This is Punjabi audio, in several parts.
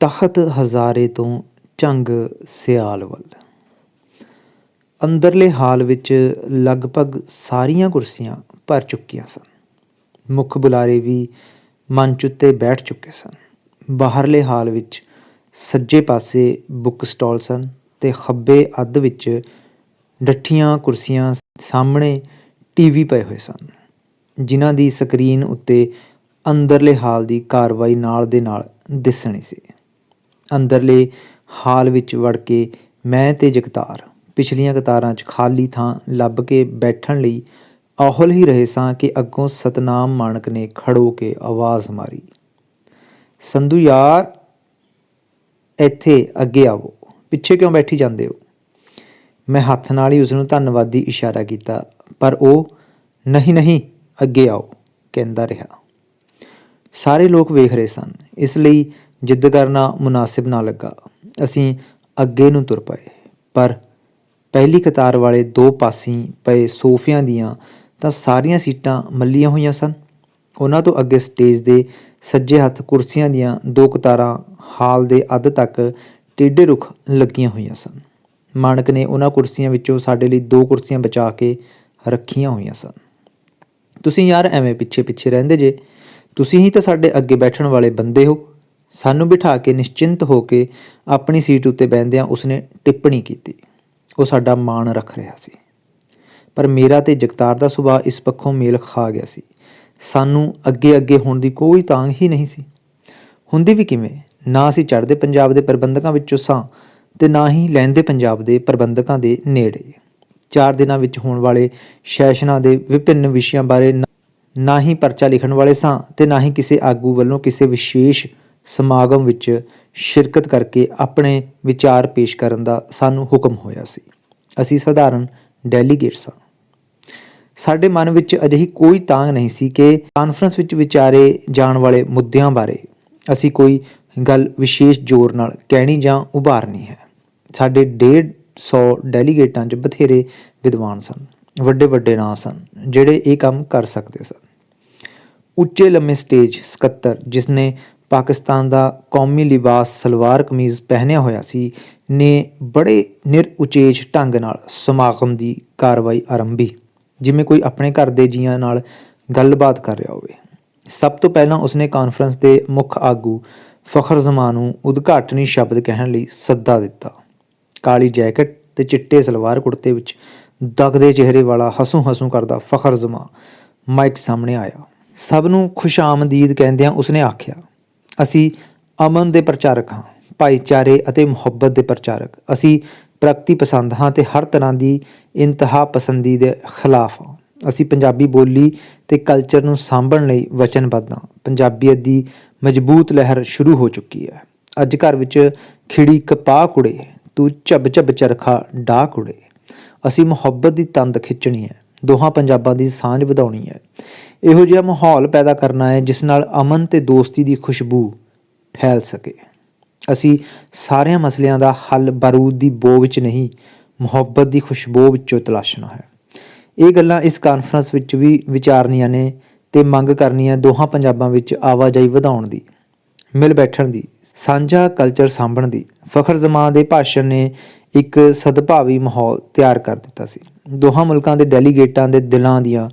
ਤਖਤ ਹਜ਼ਾਰੇ ਤੋਂ ਝੰਗ ਸਿਆਲ ਵੱਲ। ਅੰਦਰਲੇ ਹਾਲ ਵਿੱਚ ਲਗਭਗ ਸਾਰੀਆਂ ਕੁਰਸੀਆਂ ਭਰ ਚੁੱਕੀਆਂ ਸਨ। ਮੁੱਖ ਬੁਲਾਰੇ ਵੀ ਮੰਚ ਉੱਤੇ ਬੈਠ ਚੁੱਕੇ ਸਨ। ਬਾਹਰਲੇ ਹਾਲ ਵਿੱਚ ਸੱਜੇ ਪਾਸੇ ਬੁੱਕ ਸਟਾਲ ਸਨ ਤੇ ਖੱਬੇ ਅੱਧ ਵਿੱਚ ਡੱਠੀਆਂ ਕੁਰਸੀਆਂ ਸਾਹਮਣੇ ਟੀਵੀ ਪਏ ਹੋਏ ਸਨ, ਜਿਨ੍ਹਾਂ ਦੀ ਸਕਰੀਨ ਉੱਤੇ ਅੰਦਰਲੇ ਹਾਲ ਦੀ ਕਾਰਵਾਈ ਨਾਲ ਦੇ ਨਾਲ ਦਿਸਣੀ ਸੀ। ਅੰਦਰਲੇ ਹਾਲ ਵਿੱਚ ਵੜ ਕੇ ਮੈਂ ਤੇ ਜਗਤਾਰ ਪਿਛਲੀਆਂ ਕਤਾਰਾਂ 'ਚ ਖਾਲੀ ਥਾਂ ਲੱਭ ਕੇ ਬੈਠਣ ਲਈ ਔਹਲ ਹੀ ਰਹੇ ਸਾਂ ਕਿ ਅੱਗੋਂ ਸਤਨਾਮ ਮਾਨਕ ਨੇ ਖੜੋ ਕੇ ਆਵਾਜ਼ ਮਾਰੀ, ਸੰਧੂ ਯਾਰ, ਇੱਥੇ ਅੱਗੇ ਆਵੋ। ਪਿੱਛੇ ਕਿਉਂ ਬੈਠੀ ਜਾਂਦੇ ਹੋ? ਮੈਂ ਹੱਥ ਨਾਲ ਹੀ ਉਸ ਨੂੰ ਧੰਨਵਾਦੀ ਇਸ਼ਾਰਾ ਕੀਤਾ, ਪਰ ਉਹ, ਨਹੀਂ ਨਹੀਂ, ਅੱਗੇ ਆਓ, ਕਹਿੰਦਾ ਰਿਹਾ। ਸਾਰੇ ਲੋਕ ਵੇਖ ਰਹੇ ਸਨ। ਇਸ ਲਈ ਜਿੱਦ ਕਰਨਾ ਮੁਨਾਸਿਬ ਨਾ ਲੱਗਾ। ਅਸੀਂ ਅੱਗੇ ਨੂੰ ਤੁਰ ਪਏ। ਪਰ ਪਹਿਲੀ ਕਤਾਰ ਵਾਲੇ ਦੋ ਪਾਸੀਂ ਪਏ ਸੋਫਿਆਂ ਦੀਆਂ ਤਾਂ ਸਾਰੀਆਂ ਸੀਟਾਂ ਮੱਲੀਆਂ ਹੋਈਆਂ ਸਨ। ਉਹਨਾਂ ਤੋਂ ਅੱਗੇ ਸਟੇਜ ਦੇ ਸੱਜੇ ਹੱਥ ਕੁਰਸੀਆਂ ਦੀਆਂ ਦੋ ਕਤਾਰਾਂ ਹਾਲ ਦੇ ਅੱਧ ਤੱਕ ਟੇਢੇ ਰੁੱਖ ਲੱਗੀਆਂ ਹੋਈਆਂ ਸਨ। ਮਾਨਕ ਨੇ ਉਹਨਾਂ ਕੁਰਸੀਆਂ ਵਿੱਚੋਂ ਸਾਡੇ ਲਈ ਦੋ ਕੁਰਸੀਆਂ ਬਚਾ ਕੇ ਰੱਖੀਆਂ ਹੋਈਆਂ ਸਨ। ਤੁਸੀਂ ਯਾਰ ਐਵੇਂ ਪਿੱਛੇ ਪਿੱਛੇ ਰਹਿੰਦੇ ਜੇ। ਤੁਸੀਂ ਹੀ ਤਾਂ ਸਾਡੇ ਅੱਗੇ ਬੈਠਣ ਵਾਲੇ ਬੰਦੇ ਹੋ। ਸਾਨੂੰ ਬਿਠਾ ਕੇ ਨਿਸ਼ਚਿੰਤ ਹੋ ਕੇ ਆਪਣੀ ਸੀਟ ਉੱਤੇ ਬੈੰਦਿਆਂ ਉਸਨੇ ਟਿੱਪਣੀ ਕੀਤੀ। ਉਹ ਸਾਡਾ ਮਾਣ ਰੱਖ ਰਿਹਾ ਸੀ। ਪਰ ਮੇਰਾ ਤੇ ਜਗਤਾਰ ਦਾ ਸੁਭਾਅ ਇਸ ਪੱਖੋਂ ਮੇਲ ਖਾ ਗਿਆ ਸੀ। ਸਾਨੂੰ ਅੱਗੇ ਅੱਗੇ ਹੋਣ ਦੀ ਕੋਈ ਤਾਂਗ ਹੀ ਨਹੀਂ ਸੀ। ਹੁੰਦੀ ਵੀ ਕਿਵੇਂ? ਨਾ ਅਸੀਂ ਚੜ੍ਹਦੇ ਪੰਜਾਬ ਦੇ ਪ੍ਰਬੰਧਕਾਂ ਵਿੱਚੋਂ ਸਾਂ ਤੇ ਨਾ ਹੀ ਲੈਂਦੇ ਪੰਜਾਬ ਦੇ ਪ੍ਰਬੰਧਕਾਂ ਦੇ ਨੇੜੇ। ਚਾਰ ਦਿਨਾਂ ਵਿੱਚ ਹੋਣ ਵਾਲੇ ਸੈਸ਼ਨਾਂ ਦੇ ਵਿਭਿੰਨ ਵਿਸ਼ਿਆਂ ਬਾਰੇ ਨਾ- ਨਾ ਹੀ ਪਰਚਾ ਲਿਖਣ ਵਾਲੇ ਸਾਂ ਤੇ ਨਾ ਹੀ ਕਿਸੇ ਆਗੂ ਵੱਲੋਂ ਕਿਸੇ ਵਿਸ਼ੇਸ਼ ਸਮਾਗਮ ਵਿੱਚ ਸ਼ਿਰਕਤ ਕਰਕੇ ਆਪਣੇ ਵਿਚਾਰ ਪੇਸ਼ ਕਰਨ ਦਾ ਸਾਨੂੰ ਹੁਕਮ ਹੋਇਆ ਸੀ। ਅਸੀਂ ਸਧਾਰਨ ਡੈਲੀਗੇਟ ਸਾਂ ਸਾਡੇ ਮਨ ਵਿੱਚ ਅਜਿਹੀ ਕੋਈ ਤਾਂਗ ਨਹੀਂ ਸੀ ਕਿ ਕਾਨਫਰੰਸ ਵਿੱਚ ਵਿਚਾਰੇ ਜਾਣ ਵਾਲੇ ਮੁੱਦਿਆਂ ਬਾਰੇ ਅਸੀਂ ਕੋਈ ਗੱਲ ਵਿਸ਼ੇਸ਼ ਜ਼ੋਰ ਨਾਲ ਕਹਿਣੀ ਜਾਂ ਉਭਾਰਨੀ ਹੈ। ਸਾਡੇ 150 ਡੈਲੀਗੇਟਾਂ 'ਚ ਬਥੇਰੇ ਵਿਦਵਾਨ ਸਨ, ਵੱਡੇ ਵੱਡੇ ਨਾਂ ਸਨ, ਜਿਹੜੇ ਇਹ ਕੰਮ ਕਰ ਸਕਦੇ ਸਨ। ਉੱਚੇ ਲੰਮੇ ਸਟੇਜ ਸਕੱਤਰ ਜਿਸਨੇ ਪਾਕਿਸਤਾਨ ਦਾ ਕੌਮੀ ਲਿਬਾਸ ਸਲਵਾਰ ਕਮੀਜ਼ ਪਹਿਨਿਆ ਹੋਇਆ ਸੀ, ਨੇ ਬੜੇ ਨਿਰ ਢੰਗ ਨਾਲ ਸਮਾਗਮ ਦੀ ਕਾਰਵਾਈ ਆਰੰਭੀ, ਜਿਵੇਂ ਕੋਈ ਆਪਣੇ ਘਰ ਦੇ ਜੀਆਂ ਨਾਲ ਗੱਲਬਾਤ ਕਰ ਰਿਹਾ ਹੋਵੇ। ਸਭ ਤੋਂ ਪਹਿਲਾਂ ਉਸਨੇ ਕਾਨਫਰੰਸ ਦੇ ਮੁੱਖ ਆਗੂ ਫਖਰ ਜ਼ਮਾਨ ਨੂੰ ਉਦਘਾਟਨੀ ਸ਼ਬਦ ਕਹਿਣ ਲਈ ਸੱਦਾ ਦਿੱਤਾ। ਕਾਲੀ ਜੈਕਟ ਤੇ ਚਿੱਟੇ ਸਲਵਾਰ ਕੁੜਤੇ ਵਿੱਚ ਦਗਦੇ ਚਿਹਰੇ ਵਾਲਾ ਹਸੂ ਹਸੂ ਕਰਦਾ ਫਖਰ ਜ਼ਮਾ ਮਾਈਕ ਸਾਹਮਣੇ ਆਇਆ। ਸਭ ਨੂੰ ਖੁਸ਼ਾਮਦੀਦ ਕਹਿੰਦਿਆਂ ਉਸਨੇ ਆਖਿਆ ਅਸੀਂ ਅਮਨ ਦੇ ਪ੍ਰਚਾਰਕ ਹਾਂ, ਭਾਈਚਾਰੇ ਅਤੇ ਮੁਹੱਬਤ ਦੇ ਪ੍ਰਚਾਰਕ। ਅਸੀਂ ਪ੍ਰਗਤੀ ਪਸੰਦ ਹਾਂ ਤੇ ਹਰ ਤਰ੍ਹਾਂ ਦੀ ਇੰਤਹਾ ਪਸੰਦੀ ਦੇ ਖਿਲਾਫ ਹਾਂ। ਅਸੀਂ ਪੰਜਾਬੀ ਬੋਲੀ ਤੇ ਕਲਚਰ ਨੂੰ ਸਾਂਭਣ ਲਈ ਵਚਨਬੱਧ ਹਾਂ। ਪੰਜਾਬੀਅਤ ਦੀ ਮਜ਼ਬੂਤ ਲਹਿਰ ਸ਼ੁਰੂ ਹੋ ਚੁੱਕੀ ਹੈ। ਅੱਜ ਘਰ ਵਿੱਚ ਖਿੜੀ ਕਪਾਹ ਕੁੜੇ, ਤੂੰ ਝੱਬ ਝੱਬ ਚਰਖਾ ਡਾ ਕੁੜੇ। ਅਸੀਂ ਮੁਹੱਬਤ ਦੀ ਤੰਦ ਖਿੱਚਣੀ ਹੈ। ਦੋਹਾਂ ਪੰਜਾਬਾਂ ਦੀ ਸਾਂਝ ਵਧਾਉਣੀ ਹੈ। ਇਹੋ ਜਿਹਾ ਮਾਹੌਲ ਪੈਦਾ ਕਰਨਾ ਹੈ ਜਿਸ ਨਾਲ ਅਮਨ ਤੇ ਦੋਸਤੀ ਦੀ ਖੁਸ਼ਬੂ ਫੈਲ ਸਕੇ। ਅਸੀਂ ਸਾਰਿਆਂ ਮਸਲਿਆਂ ਦਾ ਹੱਲ ਬਾਰੂਦ ਦੀ ਬੋ ਵਿੱਚ ਨਹੀਂ, ਮੁਹੱਬਤ ਦੀ ਖੁਸ਼ਬੂ ਵਿੱਚੋਂ ਤਲਾਸ਼ਣਾ ਹੈ। ਇਹ ਗੱਲਾਂ ਇਸ ਕਾਨਫਰੰਸ ਵਿੱਚ ਵੀ ਵਿਚਾਰਨੀਆਂ ਨੇ ਤੇ ਮੰਗ ਕਰਨੀਆਂ ਦੋਹਾਂ ਪੰਜਾਬਾਂ ਵਿੱਚ ਆਵਾਜਾਈ ਵਧਾਉਣ ਦੀ, ਮਿਲ ਬੈਠਣ ਦੀ, ਸਾਂਝਾ ਕਲਚਰ ਸਾਂਭਣ ਦੀ। ਫਖਰ ਜ਼ਮਾਨ ਦੇ ਭਾਸ਼ਣ ਨੇ ਇੱਕ ਸਦਭਾਵੀ ਮਾਹੌਲ ਤਿਆਰ ਕਰ ਦਿੱਤਾ ਸੀ। ਦੋਹਾਂ ਮੁਲਕਾਂ ਦੇ ਡੈਲੀਗੇਟਾਂ ਦੇ ਦਿਲਾਂ ਦੀਆਂ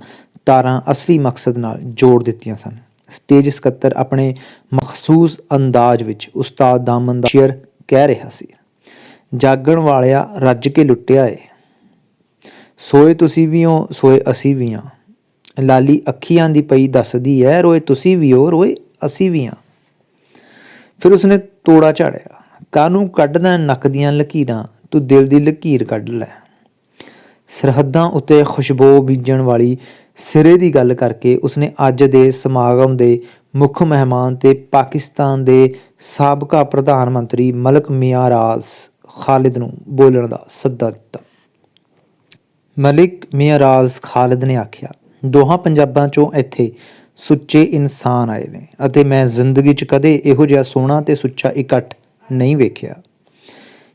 ਤਾਰਾਂ ਅਸਲੀ ਮਕਸਦ ਨਾਲ ਜੋੜ ਦਿੱਤੀਆਂ ਸਨ। ਸਟੇਜ ਸਕੱਤਰ ਆਪਣੇ ਮਖਸੂਸ ਅੰਦਾਜ਼ ਵਿੱਚ ਉਸਤਾਦ ਦਾਮਨ ਦਾ ਸ਼ੇਰ ਕਹਿ ਰਿਹਾ ਸੀ, ਜਾਗਣ ਵਾਲਿਆ ਰੱਜ ਕੇ ਲੁੱਟਿਆ ਏ। ਸੋਏ ਤੁਸੀਂ ਵੀ ਹੋ ਸੋਏ ਅਸੀਂ ਵੀ ਹਾਂ ਲਾਲੀ ਅੱਖੀਆਂ ਦੀ ਪਈ ਦੱਸਦੀ ਐ, ਰੋਏ ਤੁਸੀਂ ਵੀ ਹੋ ਰੋਏ ਅਸੀਂ ਵੀ ਹਾਂ ਫਿਰ ਉਸਨੇ ਤੋੜਾ ਝਾੜਿਆ ਕਾਨੂੰ ਕੱਢਦਾ ਨੱਕ ਦੀਆਂ ਲਕੀਰਾਂ? ਤੂੰ ਦਿਲ ਦੀ ਲਕੀਰ ਕੱਢ ਲੈ। ਸਰਹੱਦਾਂ ਉੱਤੇ ਖੁਸ਼ਬੂ ਬੀਜਣ ਵਾਲੀ ਸਿਰੇ ਦੀ ਗੱਲ ਕਰਕੇ ਉਸਨੇ ਅੱਜ ਦੇ ਸਮਾਗਮ ਦੇ ਮੁੱਖ ਮਹਿਮਾਨ ਤੇ ਪਾਕਿਸਤਾਨ ਦੇ ਸਾਬਕਾ ਪ੍ਰਧਾਨ ਮੰਤਰੀ ਮਲਕ ਮਿਆਰਾਜ਼ ਖਾਲਿਦ ਨੂੰ ਬੋਲਣ ਦਾ ਸੱਦਾ ਦਿੱਤਾ। ਮਲਿਕ ਮਿਆਰਾਜ਼ ਖਾਲਿਦ ਨੇ ਆਖਿਆ, ਦੋਹਾਂ ਪੰਜਾਬਾਂ ਚੋਂ ਇੱਥੇ ਸੁੱਚੇ ਇਨਸਾਨ ਆਏ ਨੇ ਅਤੇ ਮੈਂ ਜ਼ਿੰਦਗੀ 'ਚ ਕਦੇ ਇਹੋ ਜਿਹਾ ਸੋਹਣਾ ਤੇ ਸੁੱਚਾ ਇਕੱਠ ਨਹੀਂ ਵੇਖਿਆ।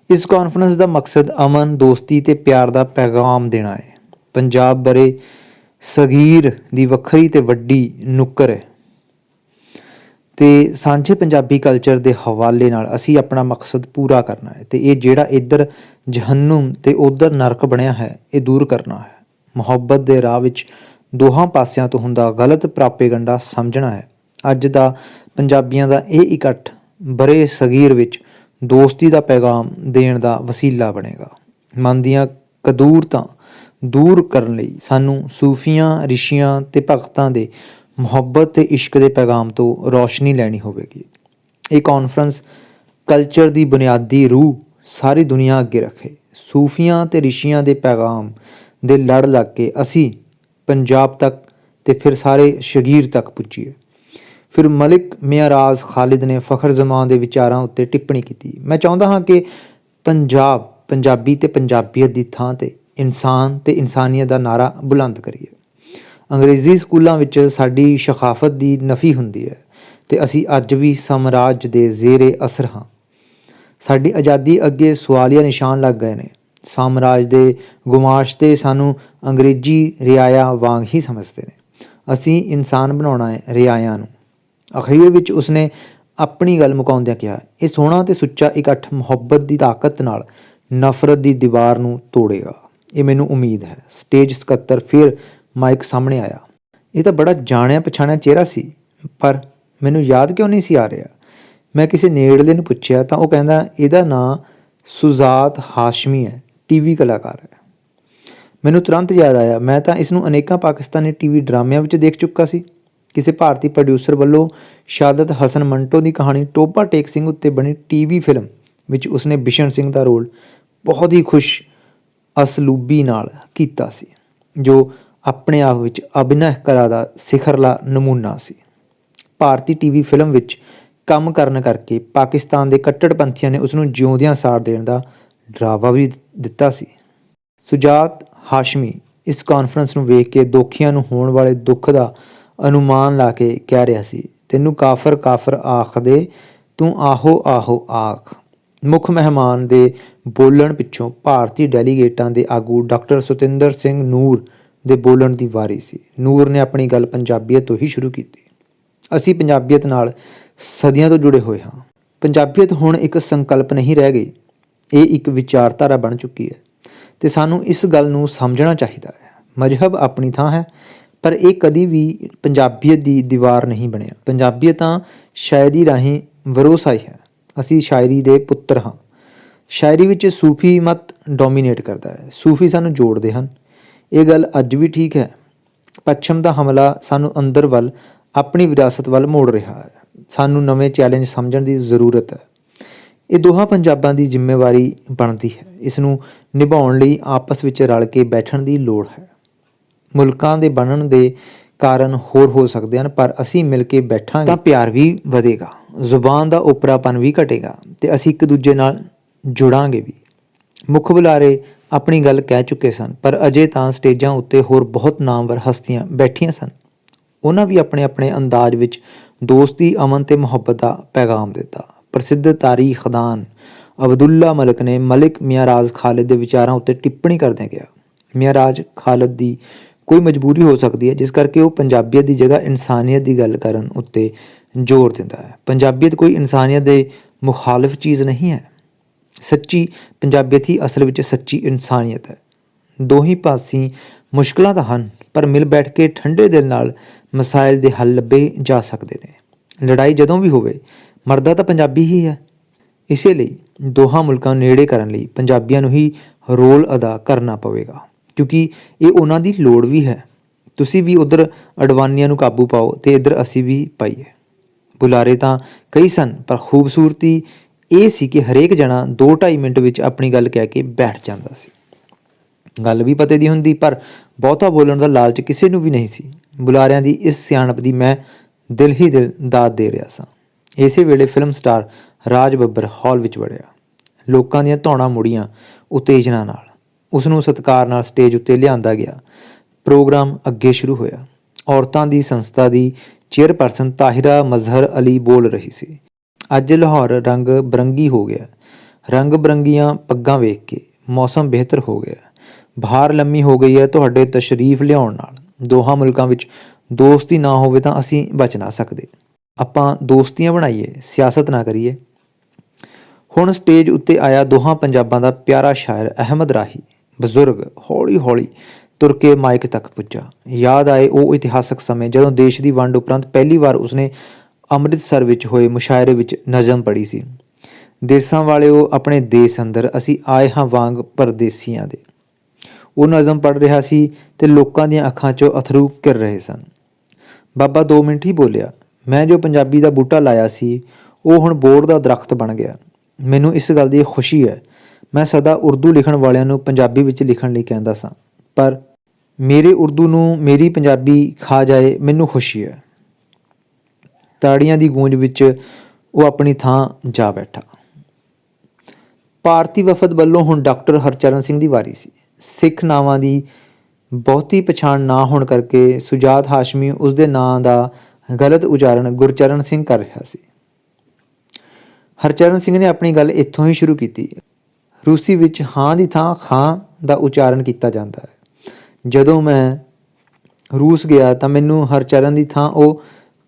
ਇਸ ਕਾਨਫਰੰਸ ਦਾ ਮਕਸਦ ਅਮਨ, ਦੋਸਤੀ ਤੇ ਪਿਆਰ ਦਾ ਪੈਗਾਮ ਦੇਣਾ ਹੈ। ਪੰਜਾਬ ਬਰੇ ਸਗੀਰ ਦੀ ਵੱਖਰੀ ਤੇ ਵੱਡੀ ਨੁੱਕਰ ਹੈ। ਤੇ ਸਾਂਝੇ ਪੰਜਾਬੀ ਕਲਚਰ ਦੇ ਹਵਾਲੇ ਨਾਲ ਅਸੀਂ ਆਪਣਾ ਮਕਸਦ ਪੂਰਾ ਕਰਨਾ ਹੈ ਤੇ ਇਹ ਜਿਹੜਾ ਇੱਧਰ ਜਹੰਨਮ ਤੇ ਉਧਰ ਨਰਕ ਬਣਿਆ ਹੈ, ਇਹ ਦੂਰ ਕਰਨਾ ਹੈ। ਮੁਹੱਬਤ ਦੇ ਰਾਹ ਵਿੱਚ ਦੋਹਾਂ ਪਾਸਿਆਂ ਤੋਂ ਹੁੰਦਾ ਗਲਤ ਪ੍ਰਾਪੇਗੰਡਾ ਸਮਝਣਾ ਹੈ। ਅੱਜ ਦਾ ਪੰਜਾਬੀਆਂ ਦਾ ਇਹ ਇਕੱਠ ਬਰੇ ਸਗੀਰ ਵਿੱਚ ਦੋਸਤੀ ਦਾ ਪੈਗਾਮ ਦੇਣ ਦਾ ਵਸੀਲਾ ਬਣੇਗਾ। ਮਨ ਦੀਆਂ ਕਦੂਰਤਾਂ ਦੂਰ ਕਰਨ ਲਈ ਸਾਨੂੰ ਸੂਫੀਆਂ, ਰਿਸ਼ੀਆਂ ਤੇ ਭਗਤਾਂ ਦੇ ਮੁਹੱਬਤ ਤੇ ਇਸ਼ਕ ਦੇ ਪੈਗਾਮ ਤੋਂ ਰੌਸ਼ਨੀ ਲੈਣੀ ਹੋਵੇਗੀ। ਇਹ ਕਾਨਫਰੰਸ ਕਲਚਰ ਦੀ ਬੁਨਿਆਦੀ ਰੂਹ ਸਾਰੀ ਦੁਨੀਆ ਅੱਗੇ ਰੱਖੇ। ਸੂਫੀਆਂ ਤੇ ਰਿਸ਼ੀਆਂ ਦੇ ਪੈਗਾਮ ਦੇ ਲੜ ਲੱਗ ਕੇ ਅਸੀਂ ਪੰਜਾਬ ਤੱਕ ਤੇ ਫਿਰ ਸਾਰੇ ਸ਼ਗੀਰ ਤੱਕ ਪੁੱਜੀਏ। ਫਿਰ ਮਲਿਕ ਮਿਆਰਾਜ਼ ਖਾਲਿਦ ਨੇ ਫਖਰ ਜ਼ਮਾਨ ਦੇ ਵਿਚਾਰਾਂ ਉੱਤੇ ਟਿੱਪਣੀ ਕੀਤੀ। ਮੈਂ ਚਾਹੁੰਦਾ ਹਾਂ ਕਿ ਪੰਜਾਬ ਪੰਜਾਬੀ ਤੇ ਪੰਜਾਬੀਅਤ ਦੀ ਥਾਂ ਤੇ ਇਨਸਾਨ ਤੇ ਇਨਸਾਨੀਅਤ ਦਾ ਨਾਰਾ ਬੁਲੰਦ ਕਰੀਏ। ਅੰਗਰੇਜ਼ੀ ਸਕੂਲਾਂ ਵਿੱਚ ਸਾਡੀ ਸ਼ਖਾਫਤ ਦੀ ਨਫੀ ਹੁੰਦੀ ਹੈ ਤੇ ਅਸੀਂ ਅੱਜ ਵੀ ਸਾਮਰਾਜ ਦੇ ਜ਼ੇਰੇ ਅਸਰ ਹਾਂ। ਸਾਡੀ ਆਜ਼ਾਦੀ ਅੱਗੇ ਸਵਾਲੀਆ ਨਿਸ਼ਾਨ ਲੱਗ ਗਏ ਨੇ। ਸਾਮਰਾਜ ਦੇ ਗੁਮਾਸ਼ ਤੇ ਸਾਨੂੰ ਅੰਗਰੇਜ਼ੀ ਰਿਆਇਆ ਵਾਂਗ ਹੀ ਸਮਝਦੇ ਨੇ। ਅਸੀਂ ਇਨਸਾਨ ਬਣਾਉਣਾ ਹੈ ਰਿਆਇਆ ਨੂੰ। ਅਖੀਰ ਵਿੱਚ ਉਸਨੇ ਆਪਣੀ ਗੱਲ ਮੁਕਾਉਂਦਿਆਂ ਕਿਹਾ, ਇਹ ਸੋਹਣਾ ਤੇ ਸੁੱਚਾ ਇਕੱਠ ਮੁਹੱਬਤ ਦੀ ਤਾਕਤ ਨਾਲ ਨਫ਼ਰਤ ਦੀ ਦੀਵਾਰ ਨੂੰ ਤੋੜੇਗਾ। ਇਹ ਮੈਨੂੰ ਉਮੀਦ ਹੈ। ਸਟੇਜ ਸਕੱਤਰ ਫਿਰ ਮਾਈਕ ਸਾਹਮਣੇ ਆਇਆ। ਇਹ ਤਾਂ ਬੜਾ ਜਾਣਿਆ ਪਛਾਣਿਆ ਚਿਹਰਾ ਸੀ, ਪਰ ਮੈਨੂੰ ਯਾਦ ਕਿਉਂ ਨਹੀਂ ਸੀ ਆ ਰਿਹਾ? ਮੈਂ ਕਿਸੇ ਨੇੜਲੇ ਨੂੰ ਪੁੱਛਿਆ ਤਾਂ ਉਹ ਕਹਿੰਦਾ, ਇਹਦਾ ਨਾਂ ਸੁਜ਼ਾਤ ਹਾਸ਼ਮੀ ਹੈ, ਟੀਵੀ ਕਲਾਕਾਰ ਹੈ। ਮੈਨੂੰ ਤੁਰੰਤ ਯਾਦ ਆਇਆ, ਮੈਂ ਤਾਂ ਇਸ ਨੂੰ ਅਨੇਕਾਂ ਪਾਕਿਸਤਾਨੀ ਟੀਵੀ ਡਰਾਮਿਆਂ ਵਿੱਚ ਦੇਖ ਚੁੱਕਾ ਸੀ। ਕਿਸੇ ਭਾਰਤੀ ਪ੍ਰੋਡਿਊਸਰ ਵੱਲੋਂ ਸ਼ਾਦਤ ਹਸਨ ਮੰਟੋ ਦੀ ਕਹਾਣੀ ਟੋਪਾ ਟੇਕ ਸਿੰਘ ਉੱਤੇ ਬਣੀ ਟੀਵੀ ਫਿਲਮ, ਵਿੱਚ ਉਸਨੇ ਬਿਸ਼ਨ ਸਿੰਘ ਦਾ ਰੋਲ ਬਹੁਤ ਹੀ ਖੁਸ਼ ਅਸਲੂਬੀ ਨਾਲ ਕੀਤਾ ਸੀ, ਜੋ ਆਪਣੇ ਆਪ ਵਿੱਚ ਅਭਿਨੈ ਕਲਾ ਦਾ ਸਿਖਰਲਾ ਨਮੂਨਾ ਸੀ। ਭਾਰਤੀ ਟੀਵੀ ਫਿਲਮ ਵਿੱਚ ਕੰਮ ਕਰਨ ਕਰਕੇ ਪਾਕਿਸਤਾਨ ਦੇ ਕੱਟੜਪੰਥੀਆਂ ਨੇ ਉਸ ਨੂੰ ਜਿਉਂਦਿਆਂ ਸਾੜ ਦੇਣ ਦਾ ਡਰਾਵਾ ਵੀ ਦਿੱਤਾ ਸੀ। ਸੁਜਾਤ ਹਾਸ਼ਮੀ ਇਸ ਕਾਨਫਰੰਸ ਨੂੰ ਵੇਖ ਕੇ ਦੋਖੀਆਂ ਨੂੰ ਹੋਣ ਵਾਲੇ ਦੁੱਖ ਦਾ ਅਨੁਮਾਨ ਲਾ ਕੇ ਕਹਿ ਰਿਹਾ ਸੀ, ਤੈਨੂੰ ਕਾਫਰ ਕਾਫਰ ਆਖਦੇ ਤੂੰ ਆਹੋ ਆਹੋ ਆਖ। ਮੁੱਖ ਮਹਿਮਾਨ ਦੇ ਬੋਲਣ ਪਿੱਛੋਂ ਭਾਰਤੀ ਡੈਲੀਗੇਟਾਂ ਦੇ ਆਗੂ ਡਾਕਟਰ ਸੁਤਿੰਦਰ ਸਿੰਘ ਨੂਰ ਦੇ ਬੋਲਣ ਦੀ ਵਾਰੀ ਸੀ। ਨੂਰ ਨੇ ਆਪਣੀ ਗੱਲ ਪੰਜਾਬੀਅਤ ਤੋਂ ਹੀ ਸ਼ੁਰੂ ਕੀਤੀ। ਅਸੀਂ ਪੰਜਾਬੀਅਤ ਨਾਲ ਸਦੀਆਂ ਤੋਂ ਜੁੜੇ ਹੋਏ ਹਾਂ। ਪੰਜਾਬੀਅਤ ਹੁਣ ਇੱਕ ਸੰਕਲਪ ਨਹੀਂ ਰਹਿ ਗਈ। ਇਹ ਇੱਕ ਵਿਚਾਰਧਾਰਾ ਬਣ ਚੁੱਕੀ ਹੈ ਤੇ ਸਾਨੂੰ ਇਸ ਗੱਲ ਨੂੰ ਸਮਝਣਾ ਚਾਹੀਦਾ ਹੈ। ਮਜ਼ਹਬ ਆਪਣੀ ਥਾਂ ਹੈ, ਪਰ ਇਹ ਕਦੀ ਵੀ ਪੰਜਾਬੀਅਤ ਦੀ ਦੀਵਾਰ ਨਹੀਂ ਬਣਿਆ। ਪੰਜਾਬੀਅਤ ਤਾਂ ਸ਼ਾਇਰੀ ਰਾਹੀਂ ਵਰੋਸਾਈ ਹੈ। ਅਸੀਂ ਸ਼ਾਇਰੀ ਦੇ ਪੁੱਤਰ ਹਾਂ। ਸ਼ਾਇਰੀ ਵਿੱਚ ਸੂਫੀ ਮਤ ਡੋਮੀਨੇਟ ਕਰਦਾ ਹੈ। ਸੂਫੀ ਸਾਨੂੰ ਜੋੜਦੇ ਹਨ। ਇਹ ਗੱਲ ਅੱਜ ਵੀ ਠੀਕ ਹੈ। ਪੱਛਮ ਦਾ ਹਮਲਾ ਸਾਨੂੰ ਅੰਦਰ ਵੱਲ, ਆਪਣੀ ਵਿਰਾਸਤ ਵੱਲ ਮੋੜ ਰਿਹਾ ਹੈ। ਸਾਨੂੰ ਨਵੇਂ ਚੈਲੰਜ ਸਮਝਣ ਦੀ ਜ਼ਰੂਰਤ ਹੈ। ਇਹ ਦੋਹਾਂ ਪੰਜਾਬਾਂ ਦੀ ਜ਼ਿੰਮੇਵਾਰੀ ਬਣਦੀ ਹੈ। ਇਸ ਨੂੰ ਨਿਭਾਉਣ ਲਈ ਆਪਸ ਵਿੱਚ ਰਲ ਕੇ ਬੈਠਣ ਦੀ ਲੋੜ ਹੈ। ਮੁਲਕਾਂ ਦੇ ਬਣਨ ਦੇ ਕਾਰਨ ਹੋਰ ਹੋ ਸਕਦੇ ਹਨ, ਪਰ ਅਸੀਂ ਮਿਲ ਕੇ ਬੈਠਾਂਗੇ ਤਾਂ ਪਿਆਰ ਵੀ ਵਧੇਗਾ। ਜ਼ੁਬਾਨ ਦਾ ਉਪਰਾਪਨ ਵੀ ਘਟੇਗਾ ਤੇ ਅਸੀਂ ਇੱਕ ਦੂਜੇ ਨਾਲ ਜੁੜਾਂਗੇ ਵੀ। ਮੁੱਖ ਬੁਲਾਰੇ ਆਪਣੀ ਗੱਲ ਕਹਿ ਚੁੱਕੇ ਸਨ, ਪਰ ਅਜੇ ਤਾਂ ਸਟੇਜਾਂ ਉੱਤੇ ਹੋਰ ਬਹੁਤ ਨਾਮਵਰ ਹਸਤੀਆਂ ਬੈਠੀਆਂ ਸਨ। ਉਹਨਾਂ ਵੀ ਆਪਣੇ ਆਪਣੇ ਅੰਦਾਜ਼ ਵਿੱਚ ਦੋਸਤੀ, ਅਮਨ ਤੇ ਮੁਹੱਬਤ ਦਾ ਪੈਗਾਮ ਦਿੱਤਾ। ਪ੍ਰਸਿੱਧ ਤਾਰੀਖਦਾਨ ਅਬਦੁੱਲਾ ਮਲਕ ਨੇ ਮਲਿਕ ਮਿਆਰਾਜ਼ ਖਾਲਿਦ ਦੇ ਵਿਚਾਰਾਂ ਉੱਤੇ ਟਿੱਪਣੀ ਕਰਦਿਆਂ ਕਿਹਾ ਮਿਆਰਾਜ਼ ਖਾਲਿਦ ਦੀ ਕੋਈ ਮਜਬੂਰੀ ਹੋ ਸਕਦੀ ਹੈ, ਜਿਸ ਕਰਕੇ ਉਹ ਪੰਜਾਬੀਅਤ ਦੀ ਜਗ੍ਹਾ ਇਨਸਾਨੀਅਤ ਦੀ ਗੱਲ ਕਰਨ ਉੱਤੇ ਜ਼ੋਰ ਦਿੰਦਾ ਹੈ। ਪੰਜਾਬੀਅਤ ਕੋਈ ਇਨਸਾਨੀਅਤ ਦੇ ਮੁਖਾਲਫ ਚੀਜ਼ ਨਹੀਂ ਹੈ। ਸੱਚੀ ਪੰਜਾਬੀਅਤ ਹੀ ਅਸਲ ਵਿੱਚ ਸੱਚੀ ਇਨਸਾਨੀਅਤ ਹੈ। ਦੋਹੀ ਪਾਸੀ ਮੁਸ਼ਕਲਾਂ ਤਾਂ ਹਨ, ਪਰ ਮਿਲ ਬੈਠ ਕੇ ਠੰਡੇ ਦਿਲ ਨਾਲ ਮਸਾਇਲ ਦੇ ਹੱਲ ਲੱਭੇ ਜਾ ਸਕਦੇ ਨੇ। ਲੜਾਈ ਜਦੋਂ ਵੀ ਹੋਵੇ, ਮਰਦਾ ਤਾਂ ਪੰਜਾਬੀ ਹੀ ਹੈ। ਇਸੇ ਲਈ ਦੋਹਾਂ ਮੁਲਕਾਂ ਨੂੰ ਨੇੜੇ ਕਰਨ ਲਈ ਪੰਜਾਬੀਆਂ ਨੂੰ ਹੀ ਰੋਲ ਅਦਾ ਕਰਨਾ ਪਵੇਗਾ, ਕਿਉਂਕਿ ਇਹ ਉਹਨਾਂ ਦੀ ਲੋੜ ਵੀ ਹੈ। ਤੁਸੀਂ ਵੀ ਉਧਰ ਅਡਵਾਨੀਆਂ ਨੂੰ ਕਾਬੂ ਪਾਓ ਤੇ ਇੱਧਰ ਅਸੀਂ ਵੀ ਪਾਈਏ। ਬੁਲਾਰੇ ਤਾਂ ਕਈ ਸਨ, ਪਰ ਖੂਬਸੂਰਤੀ ਇਹ ਸੀ ਕਿ ਹਰੇਕ ਜਣਾ 2.5 ਮਿੰਟ ਵਿੱਚ ਆਪਣੀ ਗੱਲ ਕਹਿ ਕੇ ਬੈਠ ਜਾਂਦਾ ਸੀ। ਗੱਲ ਵੀ ਪਤੇ ਦੀ ਹੁੰਦੀ, ਪਰ ਬਹੁਤਾ ਬੋਲਣ ਦਾ ਲਾਲਚ ਕਿਸੇ ਨੂੰ ਵੀ ਨਹੀਂ ਸੀ। ਬੁਲਾਰਿਆਂ ਦੀ ਇਸ ਸਿਆਣਪ ਦੀ ਮੈਂ ਦਿਲ ਹੀ ਦਿਲ ਦਾਤ ਦੇ ਰਿਹਾ ਸਾਂ। ਇਸੇ ਵੇਲੇ ਫਿਲਮ ਸਟਾਰ ਰਾਜ ਬੱਬਰ ਹਾਲ ਵਿੱਚ ਵੜਿਆ। ਲੋਕਾਂ ਦੀਆਂ ਧੌਣਾਂ ਮੁੜੀਆਂ ਉਤੇਜਨਾ ਨਾਲ। ਉਸ ਨੂੰ ਸਤਿਕਾਰ ਨਾਲ ਸਟੇਜ ਉੱਤੇ ਲਿਆਂਦਾ ਗਿਆ। ਪ੍ਰੋਗਰਾਮ ਅੱਗੇ ਸ਼ੁਰੂ ਹੋਇਆ। ਔਰਤਾਂ ਦੀ ਸੰਸਥਾ ਦੀ ਚੇਅਰਪਰਸਨ ਤਾਹਿਰਾ ਮਜ਼ਹਰ ਅਲੀ ਬੋਲ ਰਹੀ ਸੀ। ਅੱਜ ਲਾਹੌਰ ਰੰਗ ਬਰੰਗੀ ਹੋ ਗਿਆ। ਰੰਗ ਬਰੰਗੀਆਂ ਪੱਗਾਂ ਵੇਖ ਕੇ ਮੌਸਮ ਬਿਹਤਰ ਹੋ ਗਿਆ। ਬਾਹਰ ਲੰਮੀ ਹੋ ਗਈ ਹੈ ਤੁਹਾਡੇ ਤਸ਼ਰੀਫ ਲਿਆਉਣ ਨਾਲ। ਦੋਹਾਂ ਮੁਲਕਾਂ ਵਿੱਚ ਦੋਸਤੀ ਨਾ ਹੋਵੇ ਤਾਂ ਅਸੀਂ ਬਚ ਨਾ ਸਕਦੇ। ਆਪਾਂ ਦੋਸਤੀਆਂ ਬਣਾਈਏ, ਸਿਆਸਤ ਨਾ ਕਰੀਏ। ਹੁਣ ਸਟੇਜ ਉੱਤੇ ਆਇਆ ਦੋਹਾਂ ਪੰਜਾਬਾਂ ਦਾ ਪਿਆਰਾ ਸ਼ਾਇਰ ਅਹਿਮਦ ਰਾਹੀ। ਬਜ਼ੁਰਗ ਹੌਲੀ-ਹੌਲੀ ਤੁਰ ਕੇ ਮਾਈਕ ਤੱਕ ਪੁੱਜਾ। ਯਾਦ ਆਏ ਉਹ ਇਤਿਹਾਸਕ ਸਮੇਂ ਜਦੋਂ ਦੇਸ਼ ਦੀ ਵੰਡ ਉਪਰੰਤ ਪਹਿਲੀ ਵਾਰ ਉਸਨੇ ਅੰਮ੍ਰਿਤਸਰ ਵਿੱਚ ਹੋਏ ਮੁਸ਼ਾਇਰੇ ਵਿੱਚ ਨਜ਼ਮ ਪੜ੍ਹੀ ਸੀ। ਦੇਸਾਂ ਵਾਲਿਓ ਆਪਣੇ ਦੇਸ ਅੰਦਰ ਅਸੀਂ ਆਏ ਹਾਂ ਵਾਂਗ ਪਰਦੇਸੀਆਂ ਦੇ। ਉਹ ਨਜ਼ਮ ਪੜ੍ਹ ਰਿਹਾ ਸੀ ਤੇ ਲੋਕਾਂ ਦੀਆਂ ਅੱਖਾਂ 'ਚੋਂ ਅਥਰੂ ਘਿਰ ਰਹੇ ਸਨ। ਬਾਬਾ 2 ਮਿੰਟ ਹੀ ਬੋਲਿਆ, ਮੈਂ ਜੋ ਪੰਜਾਬੀ ਦਾ ਬੂਟਾ ਲਾਇਆ ਸੀ, ਉਹ ਹੁਣ ਬੋੜ ਦਾ ਦਰਖਤ ਬਣ ਗਿਆ। ਮੈਨੂੰ ਇਸ ਗੱਲ ਦੀ ਖੁਸ਼ੀ ਹੈ। ਮੈਂ ਸਦਾ ਉਰਦੂ ਲਿਖਣ ਵਾਲਿਆਂ ਨੂੰ ਪੰਜਾਬੀ ਵਿੱਚ ਲਿਖਣ ਲਈ ਕਹਿੰਦਾ ਸਾਂ। ਪਰ ਮੇਰੇ ਉਰਦੂ ਨੂੰ ਮੇਰੀ ਪੰਜਾਬੀ ਖਾ ਜਾਏ, ਮੈਨੂੰ ਖੁਸ਼ੀ ਹੈ। ਤਾੜੀਆਂ ਦੀ ਗੂੰਜ ਵਿੱਚ ਉਹ ਆਪਣੀ ਥਾਂ ਜਾ ਬੈਠਾ। ਭਾਰਤੀ ਵਫਦ ਵੱਲੋਂ ਹੁਣ ਡਾਕਟਰ ਹਰਚਰਨ ਸਿੰਘ ਦੀ ਵਾਰੀ ਸੀ। ਸਿੱਖ ਨਾਵਾਂ ਦੀ ਬਹੁਤੀ ਪਛਾਣ ਨਾ ਹੋਣ ਕਰਕੇ ਸੁਜਾਤ ਹਾਸ਼ਮੀ ਉਸ ਦੇ ਨਾਂ ਦਾ ਗਲਤ ਉਚਾਰਨ ਗੁਰਚਰਨ ਸਿੰਘ ਕਰ ਰਿਹਾ ਸੀ। ਹਰਚਰਨ ਸਿੰਘ ਨੇ ਆਪਣੀ ਗੱਲ ਇੱਥੋਂ ਹੀ ਸ਼ੁਰੂ ਕੀਤੀ। ਰੂਸੀ ਵਿੱਚ ਹਾਂ ਦੀ ਥਾਂ, ਖਾਂ ਦਾ ਉਚਾਰਨ ਕੀਤਾ ਜਾਂਦਾ ਹੈ। ਜਦੋਂ ਮੈਂ ਰੂਸ ਗਿਆ ਤਾਂ ਮੈਨੂੰ ਹਰਚਰਨ ਦੀ ਥਾਂ ਉਹ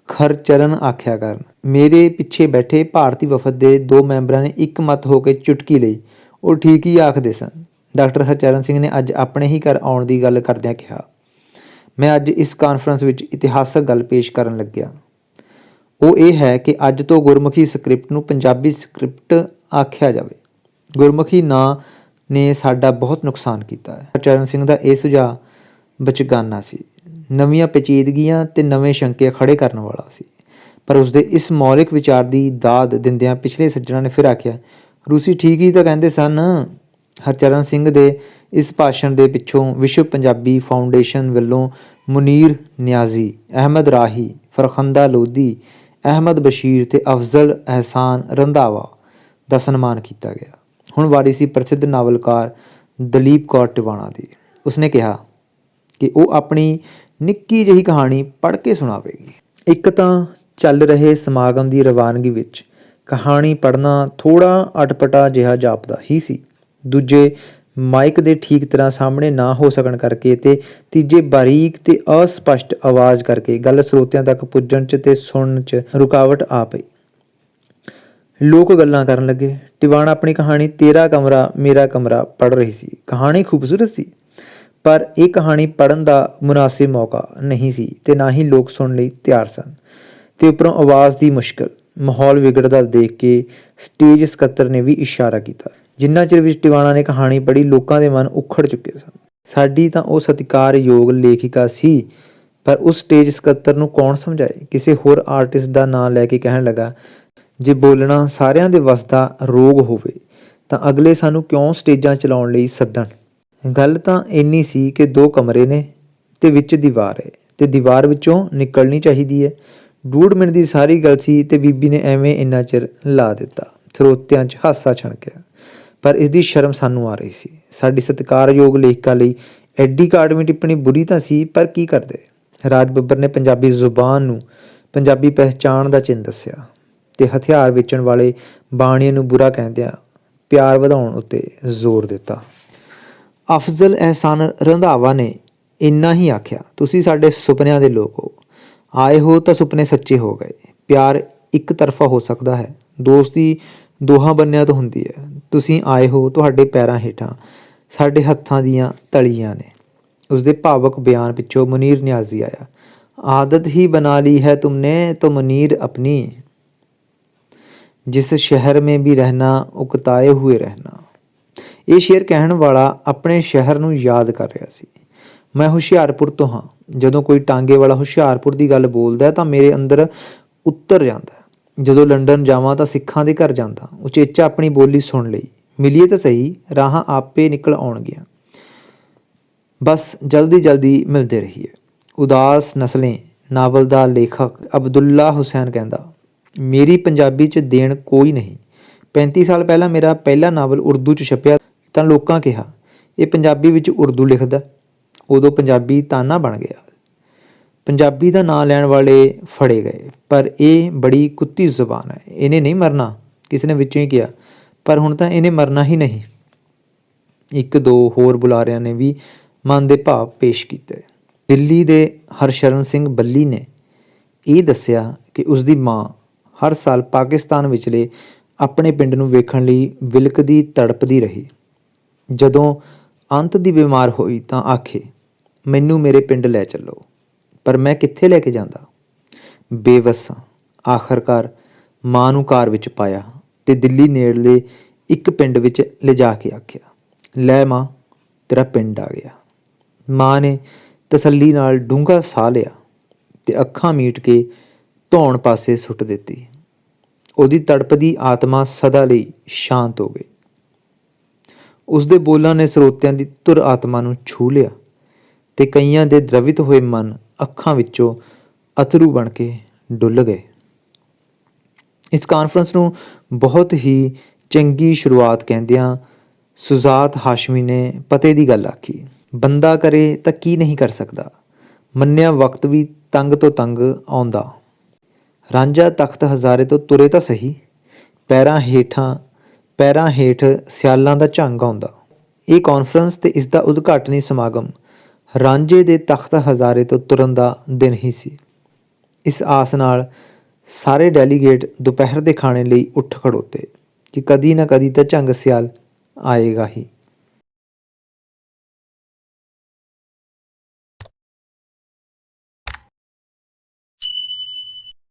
ਖਰਚਰਨ ਆਖਿਆ ਕਰਨ ਮੇਰੇ ਪਿੱਛੇ ਬੈਠੇ ਭਾਰਤੀ ਵਫਦ ਦੇ ਦੋ ਮੈਂਬਰਾਂ ਨੇ ਇੱਕ ਮਤ ਹੋ ਕੇ ਚੁਟਕੀ ਲਈ। ਉਹ ਠੀਕ ਹੀ ਆਖਦੇ ਸਨ। ਡਾਕਟਰ ਹਰਚਰਨ ਸਿੰਘ ਨੇ ਅੱਜ ਆਪਣੇ ਹੀ ਘਰ ਆਉਣ ਦੀ ਗੱਲ ਕਰਦਿਆਂ ਕਿਹਾ। ਮੈਂ ਅੱਜ ਇਸ ਕਾਨਫਰੰਸ ਵਿੱਚ ਇਤਿਹਾਸਕ ਗੱਲ ਪੇਸ਼ ਕਰਨ ਲੱਗਿਆ। ਉਹ ਇਹ ਹੈ ਕਿ ਅੱਜ ਤੋਂ ਗੁਰਮੁਖੀ ਸਕ੍ਰਿਪਟ ਨੂੰ ਪੰਜਾਬੀ ਸਕ੍ਰਿਪਟ ਆਖਿਆ ਜਾਵੇ। ਗੁਰਮੁਖੀ ਨਾਂ ਨੇ ਸਾਡਾ ਬਹੁਤ ਨੁਕਸਾਨ ਕੀਤਾ ਹੈ। ਚਰਨ ਸਿੰਘ ਦਾ ਇਹ ਸੁਝਾਅ ਬਚਗਾਨਾ ਸੀ। ਨਵੀਆਂ ਪੇਚੀਦਗੀਆਂ ਤੇ ਨਵੇਂ ਸ਼ੰਕੇ ਖੜੇ ਕਰਨ ਵਾਲਾ ਸੀ। ਪਰ ਉਸਦੇ ਇਸ ਮੌਲਿਕ ਵਿਚਾਰ ਦੀ ਦਾਦ ਦਿੰਦਿਆਂ ਪਿਛਲੇ ਸੱਜਣਾ ਨੇ ਫਿਰ ਆਖਿਆ, ਰੂਸੀ ਠੀਕ ਹੀ ਤਾਂ ਕਹਿੰਦੇ ਸਨ। ਹਰਚਰਨ ਸਿੰਘ ਦੇ ਇਸ ਭਾਸ਼ਣ ਦੇ ਪਿੱਛੋਂ ਵਿਸ਼ਵ ਪੰਜਾਬੀ ਫਾਊਂਡੇਸ਼ਨ ਵੱਲੋਂ ਮੁਨੀਰ ਨਿਆਜ਼ੀ, ਅਹਿਮਦ ਰਾਹੀ, ਫਰਖੰਦਾ ਲੋਧੀ, ਅਹਿਮਦ ਬਸ਼ੀਰ ਤੇ ਅਫਜ਼ਲ ਅਹਿਸਾਨ ਰੰਧਾਵਾ ਦਾ ਸਨਮਾਨ ਕੀਤਾ ਗਿਆ। ਹੁਣ ਵਾਰੀ ਸੀ ਪ੍ਰਸਿੱਧ ਨਾਵਲਕਾਰ ਦਲੀਪ ਕੌਰ ਟਿਵਾਣਾ ਦੀ। ਉਸਨੇ ਕਿਹਾ ਕਿ ਉਹ ਆਪਣੀ ਨਿੱਕੀ ਜਿਹੀ ਕਹਾਣੀ ਪੜ੍ਹ ਕੇ ਸੁਣਾਵੇਗੀ। ਇੱਕ ਤਾਂ ਚੱਲ ਰਹੇ ਸਮਾਗਮ ਦੀ ਰਵਾਨਗੀ ਵਿੱਚ ਕਹਾਣੀ ਪੜ੍ਹਨਾ ਥੋੜਾ ਅਟਪਟਾ ਜਿਹਾ ਜਾਪਦਾ ਹੀ ਸੀ। ਦੂਜੇ ਮਾਈਕ ਦੇ ਠੀਕ ਤਰ੍ਹਾਂ ਸਾਹਮਣੇ ਨਾ ਹੋ ਸਕਣ ਕਰਕੇ ਤੇ ਤੀਜੇ ਬਾਰੀਕ ਤੇ ਅਸਪਸ਼ਟ ਆਵਾਜ਼ ਕਰਕੇ ਗੱਲ ਸਰੋਤਿਆਂ ਤੱਕ ਪੁੱਜਣ 'ਚ ਤੇ ਸੁਣਨ 'ਚ ਰੁਕਾਵਟ ਆ ਪਈ। ਲੋਕ ਗੱਲਾਂ ਕਰਨ ਲੱਗੇ। ਟਿਵਾਣਾ ਆਪਣੀ ਕਹਾਣੀ ਤੇਰਾ ਕਮਰਾ, ਮੇਰਾ ਕਮਰਾ ਪੜ੍ਹ ਰਹੀ ਸੀ। ਕਹਾਣੀ ਖੂਬਸੂਰਤ ਸੀ, ਪਰ ਇਹ ਕਹਾਣੀ ਪੜਨ ਦਾ ਮੁਨਾਸਿਬ ਮੌਕਾ ਨਹੀਂ ਸੀ ਤੇ ਨਾ ਹੀ ਲੋਕ ਸੁਣਨ ਲਈ ਤਿਆਰ ਸਨ। ਤੇ ਉੱਪਰੋਂ ਆਵਾਜ਼ ਦੀ ਮੁਸ਼ਕਲ, ਮਾਹੌਲ ਵਿਗੜਦਾ ਦੇਖ ਕੇ ਸਟੇਜ ਸਕੱਤਰ ਨੇ ਵੀ ਇਸ਼ਾਰਾ ਕੀਤਾ, ਜਿੰਨਾ ਚਿਰ ਵਿੱਚ ਟਿਵਾਣਾ ਨੇ ਕਹਾਣੀ ਪੜ੍ਹੀ, ਲੋਕਾਂ ਦੇ ਮਨ ਉਖੜ ਚੁੱਕੇ ਸਨ। ਸਾਡੀ ਤਾਂ ਉਹ ਸਤਿਕਾਰਯੋਗ ਲੇਖਿਕਾ ਸੀ, ਪਰ ਉਸ ਸਟੇਜ ਸਕੱਤਰ ਨੂੰ ਕੌਣ ਸਮਝਾਏ? ਕਿਸੇ ਹੋਰ ਆਰਟਿਸਟ ਦਾ ਨਾਮ ਲੈ ਕੇ ਕਹਿਣ ਲੱਗਾ ਜੇ ਬੋਲਣਾ ਸਾਰਿਆਂ ਦੇ ਵੱਸ ਦਾ ਰੋਗ ਹੋਵੇ, ਤਾਂ ਅਗਲੇ ਸਾਨੂੰ ਕਿਉਂ ਸਟੇਜਾਂ ਚਲਾਉਣ ਲਈ ਸੱਦਣ? ਗੱਲ ਤਾਂ ਇੰਨੀ ਸੀ ਕਿ ਦੋ ਕਮਰੇ ਨੇ ਤੇ ਵਿੱਚ ਦੀਵਾਰ ਹੈ ਤੇ ਦੀਵਾਰ ਵਿੱਚੋਂ ਨਿਕਲਣੀ ਚਾਹੀਦੀ ਹੈ। ਡੂਢ ਮਿੰਟ ਦੀ ਸਾਰੀ ਗੱਲ ਸੀ ਤੇ ਬੀਬੀ ਨੇ ਐਵੇਂ ਇੰਨਾ ਚਿਰ ਲਾ ਦਿੱਤਾ। ਸਰੋਤਿਆਂ 'ਚ ਹਾਸਾ ਛਣਕਿਆ। ਪਰ ਇਸ ਦੀ ਸ਼ਰਮ ਸਾਨੂੰ ਆ ਰਹੀ ਸੀ। ਸਾਡੀ ਸਤਿਕਾਰਯੋਗ ਲੇਖਿਕਾ ਲਈ ਐਡੀ ਕਾਡਮੀ ਟਿੱਪਣੀ ਬੁਰੀ ਤਾਂ ਸੀ, ਪਰ ਕੀ ਕਰਦੇ? ਰਾਜ ਬੱਬਰ ਨੇ ਪੰਜਾਬੀ ਜ਼ੁਬਾਨ ਨੂੰ ਪੰਜਾਬੀ ਪਹਿਚਾਣ ਦਾ ਚਿੰਨ੍ਹ ਦੱਸਿਆ। ਤੇ ਹਥਿਆਰ ਵੇਚਣ ਵਾਲੇ ਬਾਣੀਆਂ ਨੂੰ ਬੁਰਾ ਕਹਿੰਦਿਆਂ ਪਿਆਰ ਵਧਾਉਣ ਉੱਤੇ ਜ਼ੋਰ ਦਿੱਤਾ। ਅਫਜ਼ਲ ਅਹਿਸਾਨ ਰੰਧਾਵਾ ਨੇ ਇੰਨਾ ਹੀ ਆਖਿਆ, ਤੁਸੀਂ ਸਾਡੇ ਸੁਪਨਿਆਂ ਦੇ ਲੋਕ ਹੋ। ਆਏ ਹੋ ਤਾਂ ਸੁਪਨੇ ਸੱਚੇ ਹੋ ਗਏ। ਪਿਆਰ ਇੱਕ ਤਰਫਾ ਹੋ ਸਕਦਾ ਹੈ। ਦੋਸਤੀ ਦੋਹਾਂ ਬੰਨਿਆਂ ਤੋਂ ਹੁੰਦੀ ਹੈ। ਤੁਸੀਂ ਆਏ ਹੋ ਤੁਹਾਡੇ ਪੈਰਾਂ ਹੇਠਾਂ। ਸਾਡੇ ਹੱਥਾਂ ਦੀਆਂ ਤਲੀਆਂ ਨੇ। ਉਸ ਦੇ ਭਾਵਕ ਬਿਆਨ ਪਿੱਛੋਂ ਮਨੀਰ ਨਿਆਜ਼ੀ ਆਇਆ। ਆਦਤ ਹੀ ਬਣਾ ਲਈ ਹੈ ਤੁਮਨੇ, ਤੋ ਮਨੀਰ ਆਪਣੀ जिस शहर में भी रहना उकताए हुए रहना ਇਹ ਸ਼ੇਰ ਕਹਿਣ ਵਾਲਾ ਆਪਣੇ ਸ਼ਹਿਰ ਨੂੰ ਯਾਦ ਕਰ ਰਿਹਾ ਸੀ ਮੈਂ ਹੁਸ਼ਿਆਰਪੁਰ ਤੋਂ ਹਾਂ ਜਦੋਂ ਕੋਈ ਟਾਂਗੇ ਵਾਲਾ ਹੁਸ਼ਿਆਰਪੁਰ ਦੀ ਗੱਲ ਬੋਲਦਾ ਹੈ ਤਾਂ ਮੇਰੇ ਅੰਦਰ ਉੱਤਰ ਜਾਂਦਾ ਹੈ। ਜਦੋਂ ਲੰਡਨ ਜਾਵਾਂ ਤਾਂ ਸਿੱਖਾਂ ਦੇ ਘਰ ਜਾਂਦਾ ਉਚੇਚਾ ਆਪਣੀ ਬੋਲੀ ਸੁਣ ਲਈ ਮਿਲੀਏ ਤਾਂ ਸਹੀ ਰਾਹਾਂ ਆਪੇ ਨਿਕਲ ਆਉਣਗੀਆਂ ਬਸ ਜਲਦੀ ਜਲਦੀ ਮਿਲਦੇ ਰਹੀਏ ਉਦਾਸ ਨਸਲੇ ਨਾਵਲ ਦਾ ਲੇਖਕ ਅਬਦੁੱਲਾ ਹੁਸੈਨ ਕਹਿੰਦਾ ਮੇਰੀ ਪੰਜਾਬੀ 'ਚ ਦੇਣ ਕੋਈ ਨਹੀਂ। 35 ਸਾਲ ਪਹਿਲਾਂ ਮੇਰਾ ਪਹਿਲਾ ਨਾਵਲ ਉਰਦੂ 'ਚ ਛਪਿਆ ਤਾਂ ਲੋਕਾਂ ਕਿਹਾ, ਇਹ ਪੰਜਾਬੀ ਵਿੱਚ ਉਰਦੂ ਲਿਖਦਾ ਉਦੋਂ ਪੰਜਾਬੀ ਤਾਨਾ ਬਣ ਗਿਆ। ਪੰਜਾਬੀ ਦਾ ਨਾਂ ਲੈਣ ਵਾਲੇ ਫੜੇ ਗਏ, ਪਰ ਇਹ ਬੜੀ ਕੁੱਤੀ ਜ਼ੁਬਾਨ ਹੈ। ਇਹਨੇ ਨਹੀਂ ਮਰਨਾ, ਕਿਸੇ ਨੇ ਵਿੱਚੋਂ ਹੀ ਕਿਹਾ, ਪਰ ਹੁਣ ਤਾਂ ਇਹਨੇ ਮਰਨਾ ਹੀ ਨਹੀਂ। ਇੱਕ ਦੋ ਹੋਰ ਬੁਲਾਰਿਆਂ ਨੇ ਵੀ ਮਨ ਦੇ ਭਾਵ ਪੇਸ਼ ਕੀਤੇ। ਦਿੱਲੀ ਦੇ ਹਰਸ਼ਰਨ ਸਿੰਘ ਬੱਲੀ ਨੇ ਇਹ ਦੱਸਿਆ ਕਿ ਉਸ ਦੀ ਮਾਂ ਹਰ ਸਾਲ ਪਾਕਿਸਤਾਨ ਵਿਚਲੇ ਆਪਣੇ ਪਿੰਡ ਨੂੰ ਵੇਖਣ ਲਈ ਵਿਲਕਦੀ, ਤੜਪਦੀ ਰਹੀ। ਜਦੋਂ ਅੰਤ ਦੀ ਬਿਮਾਰ ਹੋਈ ਤਾਂ ਆਖੇ, ਮੈਨੂੰ ਮੇਰੇ ਪਿੰਡ ਲੈ ਚੱਲੋ, ਪਰ ਮੈਂ ਕਿੱਥੇ ਲੈ ਕੇ ਜਾਂਦਾ? ਬੇਵੱਸ ਆਖਰਕਾਰ ਮਾਂ ਨੂੰ ਕਾਰ ਵਿੱਚ ਪਾਇਆ ਤੇ ਦਿੱਲੀ ਨੇੜਲੇ ਇੱਕ ਪਿੰਡ ਵਿੱਚ ਲਿਜਾ ਕੇ ਆਖਿਆ, ਲੈ ਮਾਂ, ਤੇਰਾ ਪਿੰਡ ਆ ਗਿਆ। ਮਾਂ ਨੇ ਤਸੱਲੀ ਨਾਲ ਡੂੰਘਾ ਸਾਹ ਲਿਆ ਤੇ ਅੱਖਾਂ ਮੀਟ ਕੇ ਧੌਣ ਪਾਸੇ ਸੁੱਟ ਦਿੱਤੀ। ਉਹਦੀ ਤੜਪਦੀ ਆਤਮਾ ਸਦਾ ਲਈ ਸ਼ਾਂਤ ਹੋ ਗਈ। ਉਸ ਦੇ ਬੋਲਾਂ ਨੇ ਸਰੋਤਿਆਂ ਦੀ ਤੁਰ ਆਤਮਾ ਨੂੰ ਛੂ ਲਿਆ ਤੇ ਕਈਆਂ ਦੇ ਦਰਵਿਤ ਹੋਏ ਮਨ ਅੱਖਾਂ ਵਿੱਚੋਂ ਅਥਰੂ ਬਣ ਕੇ ਡੁੱਲ ਗਏ। ਇਸ ਕਾਨਫਰੰਸ ਨੂੰ ਬਹੁਤ ਹੀ ਚੰਗੀ ਸ਼ੁਰੂਆਤ ਕਹਿੰਦਿਆਂ ਸੁਜ਼ਾਤ ਹਾਸ਼ਮੀ ਨੇ ਪਤੇ ਦੀ ਗੱਲ ਆਖੀ, ਬੰਦਾ ਕਰੇ ਤਾਂ ਕੀ ਨਹੀਂ ਕਰ ਸਕਦਾ? ਮੰਨਿਆ ਵਕਤ ਵੀ ਤੰਗ ਤੋਂ ਤੰਗ ਆਉਂਦਾ। ਰਾਂਝਾ ਤਖਤ ਹਜ਼ਾਰੇ ਤੋਂ ਤੁਰੇ ਤਾਂ ਸਹੀ। ਪੈਰਾਂ ਹੇਠਾਂ, ਪੈਰਾਂ ਹੇਠ ਸਿਆਲਾਂ ਦਾ ਝੰਗ ਆਉਂਦਾ। ਇਹ ਕਾਨਫਰੰਸ ਤੇ ਇਸ ਦਾ ਉਦਘਾਟਨੀ ਸਮਾਗਮ ਰਾਂਝੇ ਦੇ ਤਖਤ ਹਜ਼ਾਰੇ ਤੋਂ ਤੁਰਨ ਦਾ ਦਿਨ ਹੀ ਸੀ। ਇਸ ਆਸ ਨਾਲ ਸਾਰੇ ਡੈਲੀਗੇਟ ਦੁਪਹਿਰ ਦੇ ਖਾਣੇ ਲਈ ਉੱਠ ਖੜੋਤੇ ਕਿ ਕਦੀ ਨਾ ਕਦੀ ਤਾਂ ਝੰਗ ਸਿਆਲ ਆਏਗਾ ਹੀ।